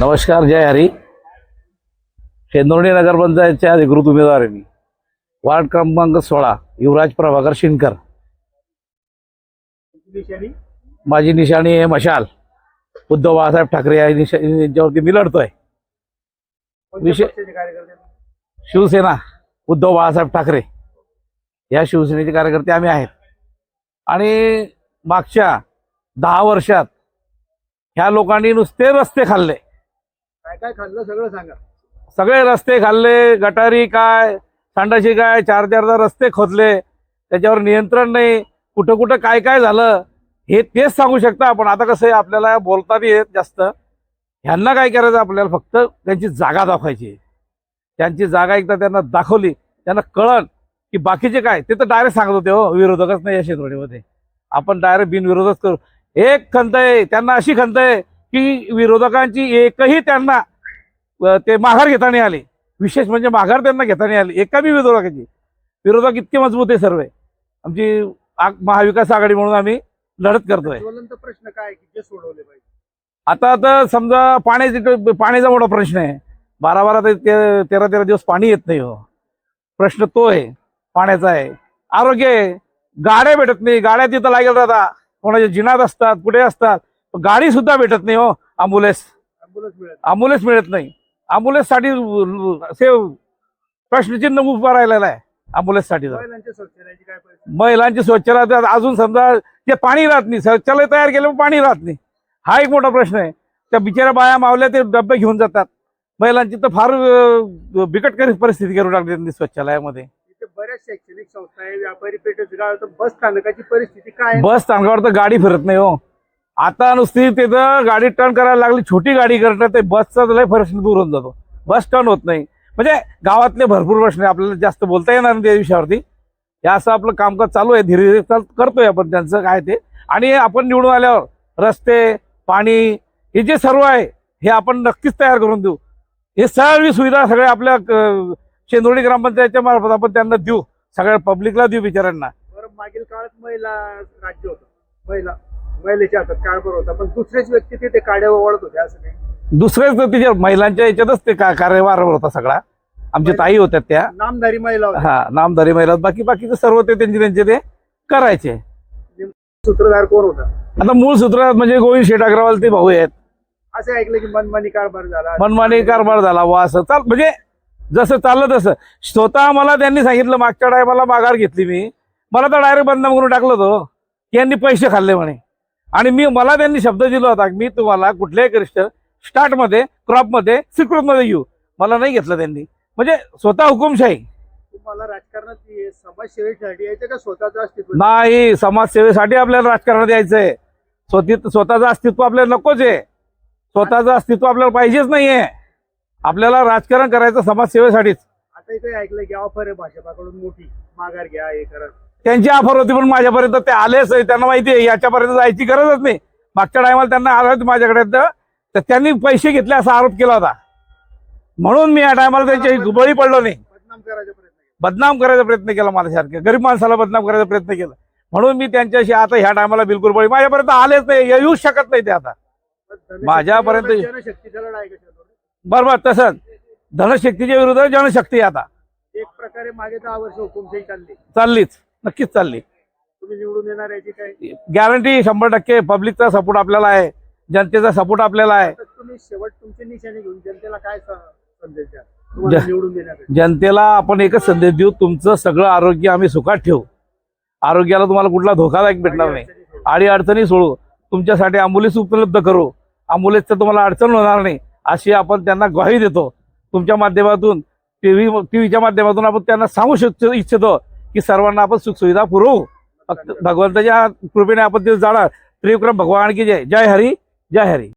नमस्कार जय हरी. शेंदोर्णी नगरपंचायतचे अधिकृत उमेदवार आहे मी. वार्ड क्रमांक सोळा युवराज प्रभाकर शिनकर माझी निशाणी आहे मशाल उद्धव बाळासाहेब ठाकरे यांच्यावरती मी लढतोय. विषय शिवसेना उद्धव बाळासाहेब ठाकरे. या शिवसेनेचे कार्यकर्ते आम्ही आहेत. आणि मागच्या दहा वर्षात ह्या लोकांनी नुसते रस्ते खाल्ले. काय काय खाल्लं सगळं सांगा. सगळे रस्ते खाल्ले गटारी काय सांडाशी काय चार चारदा रस्ते खोदले त्याच्यावर नियंत्रण नाही कुठं कुठं काय काय झालं हे तेच सांगू शकता आपण. आता कसं आहे आपल्याला बोलता बी येत जास्त. ह्यांना काय करायचं आपल्याला फक्त त्यांची जागा दाखवायची त्यांची जागा एकदा त्यांना दाखवली त्यांना कळण की बाकीचे काय ते तर डायरेक्ट सांगत होते हो विरोधकच नाही या शेतवडीमध्ये आपण डायरेक्ट बिनविरोधच करू. एक खंत आहे त्यांना अशी खंत आहे की विरोधकांची एकही त्यांना ते माघार घेता नाही आले. विशेष म्हणजे माघार त्यांना घेता नाही आली. एका बी विरोधकाची. विरोधक इतके मजबूत आहे सर्व. आमची महाविकास आघाडी म्हणून आम्ही लढत करतोय. प्रश्न काय की सोडवले पाहिजे? आता तर समजा पाण्याची पाण्याचा मोठा प्रश्न आहे. बारा बारा ते तेरा तेरा दिवस पाणी येत नाही हो. प्रश्न तो आहे. पाण्याचा आहे. आरोग्य आहे. गाड्या भेटत नाही. गाड्या तिथं लागेल राहता. कोणाच्या जिनात असतात कुठे असतात. गाडी सुद्धा भेटत नाही हो अँब्युलन्स अँब्युलन्स मिळत नाही. अँब्युलन्ससाठी असे प्रश्नचिन्ह उभा राहिलेला आहे काय परिस्थिती? महिलांची स्वच्छता अजून समजा ते पाणी राहत नाही. शौचालय तयार केलं पण राहत नाही. हा एक मोठा प्रश्न आहे. त्या बिचाऱ्या बाया मावल्या ते डबे घेऊन जातात. महिलांची तर फार बिकट करी परिस्थिती टाकली त्यांनी स्वच्छालयामध्ये बऱ्याच शैक्षणिक संस्था आहे व्यापारी तर बस स्थानकाची परिस्थिती काय बस स्थानकावर तर गाडी फिरत नाही हो. आता नुसती तिथं गाडी टर्न करायला लागली छोटी गाडी करणं ते बसचा लय प्रश्न दूर होऊन जातो. बस टर्न होत नाही. म्हणजे गावातले भरपूर प्रश्न आहे आपल्याला जास्त बोलता येणार नाही त्या विषयावरती. हे असं आपलं कामकाज चालू आहे धीरे धीरे करतोय आपण त्यांचं काय ते. आणि आपण निवडून आल्यावर रस्ते पाणी हे जे सर्व आहे हे आपण नक्कीच तयार करून देऊ. हे सर्व सुविधा सगळ्या आपल्या अं, शेंदोडी ग्रामपंचायतच्या मार्फत आपण त्यांना देऊ. सगळ्या पब्लिकला देऊ बिचाऱ्यांना. मागील काळात महिला राज्य होतं. महिला. महिलेच्या हातात कारभार होता पण दुसरेच व्यक्ती तिथे काड्या ओवाळत होते असं काही? दुसरेच तर तिच्या महिलांच्या याच्यातच ते का कार्यभार होता सगळा. आमच्या ताई होत्या त्या. नामधारी महिला होत्या. हा नामदारी महिला बाकी बाकीचे सर्व ते त्यांचे त्यांचे ते करायचे. सूत्रधार कोण होता? आता मूळ सूत्रात म्हणजे गोविंद शेठ अग्रवाल ते भाऊ आहेत. असं ऐकलं की मनमानी कारभार झाला. मनमानी कारभार झाला वा असं. चाल म्हणजे जसं चाललं तसं. स्वतः मला त्यांनी सांगितलं मागच्या टायमाला माघार घेतली मी. मला तर डायरेक्ट बदनाम करून टाकलं होतं. की यांनी पैसे खाल्ले म्हणे. आणि मी मला त्यांनी शब्द दिला होता की मी तुम्हाला कुठल्याही करिष्ठ स्टार्टमध्ये क्रॉपमध्ये सिक्रोतमध्ये येऊ मला नाही घेतलं त्यांनी. म्हणजे स्वतः हुकुमशाही. तुम्हाला राजकारणात समाजसेवेसाठी यायचं का स्वतःचं अस्तित्व? नाही समाजसेवेसाठी आपल्याला राजकारणात यायचंय. स्वतः स्वतःचं अस्तित्व आपल्याला नकोच आहे. स्वतःचं अस्तित्व आपल्याला पाहिजेच नाहीये. आपल्याला राजकारण करायचं समाजसेवेसाठीच. आता इथे ऐकलं की ऑफर आहे भाजपाकडून मोठी माघार घ्या हे करा. त्यांची ऑफर होती पण माझ्यापर्यंत ते आलेच नाही त्यांना माहिती आहे. याच्यापर्यंत जायची गरजच नाही. मागच्या टायमाला त्यांना आलं होतं माझ्याकडे तर त्यांनी पैसे घेतले असा आरोप केला होता. म्हणून मी या टायमाला त्यांच्या बळी पडलो नाही. बदनाम करायचा प्रयत्न केला बदनाम करायचा प्रयत्न केला माझ्यासारखे. गरीब माणसाला बदनाम करायचा प्रयत्न केला. म्हणून मी त्यांच्याशी आता ह्या टायमाला बिलकुल बळी माझ्यापर्यंत आलेच नाही. येऊ शकत नाही ते आता. माझ्यापर्यंत-? बरोबर तसंच. धनशक्तीच्या विरुद्ध जनशक्ती आता. एक प्रकारे मागे दहा वर्ष हुकुमशाही चालली. चाललीच. नक्कीच चालली. तुम्ही निवडून येणार याची काय? गॅरंटी शंभर टक्के पब्लिकचा सपोर्ट आपल्याला आहे. जनतेचा सपोर्ट आपल्याला आहे. आता तुम्ही शेवट तुमची निशाणी घेऊन जनतेला काय स- संदेश द्या तुम्हाला ज- निवडून देण्यासाठी जनतेला आपण एकच संदेश देऊ तुमचं सगळं आरोग्य आम्ही सुखात ठेवू. आरोग्याला तुम्हाला कुठला धोकादायक भेटणार नाही. आडी अडचणी सोडू. तुमच्यासाठी अँब्युलन्स उपलब्ध करू. अँब्युलन्सचं तुम्हाला अडचण होणार नाही. अशी आपण त्यांना ग्वाही देतो. तुमच्या माध्यमातून टीव्ही टीव्हीच्या माध्यमातून आपण त्यांना सांगू शकतो इच्छितो. की सर्वांना आपण सुखसुविधा पुरवू. फक्त भगवंताच्या कृपेने आपण ते जाणार. त्रिविक्रम भगवान की जय. जय हरी जय हरी.